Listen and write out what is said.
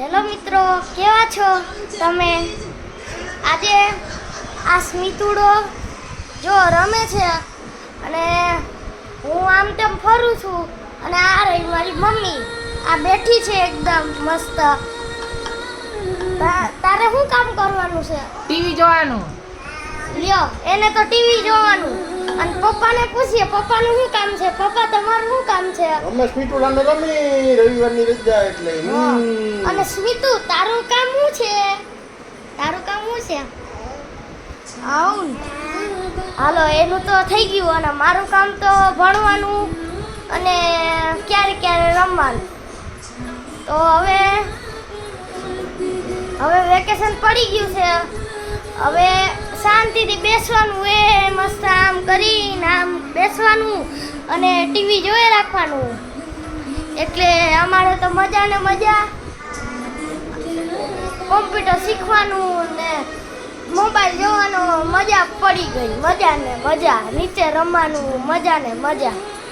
Hello મિત્રો કેવા છો તમે? આજે આ સ્મિતુડો જો રમે છે અને હું આમ તેમ ફરું છું અને આ રહી મારી મમ્મી. આ બેઠી છે એકદમ મસ્ત. તારે શું કામ કરવાનું છે? ટીવી જોવાનું. લ્યો એને તો ટીવી જોવાનું. અને પપ્પાને પૂછીએ પપ્પાનું શું કામ છે? પપ્પા તમારું શું કામ છે? રમેશ મીઠુલાને રમી રવિવારની રજા એટલે. અને સ્મિતુ તારું કામ શું છે? તારું કામ શું છે? આવું હાલો એનું તો થઈ ગયું અને મારું કામ તો ભણવાનું અને ક્યારે ક્યારે રમવાનું. તો હવે હવે વેકેશન પડી ગયું છે. હવે શાંતિથી બેસવાનું એ મસ્ત આમ કરીને આમ બેસવાનું અને ટીવી જોઈ રાખવાનું. એટલે અમારે તો મજા ને મજા. કોમ્પ્યુટર શીખવાનું ને મોબાઈલ જોવાનો મજા પડી ગઈ. મજા ને મજા. નીચે રમવાનું મજા ને મજા.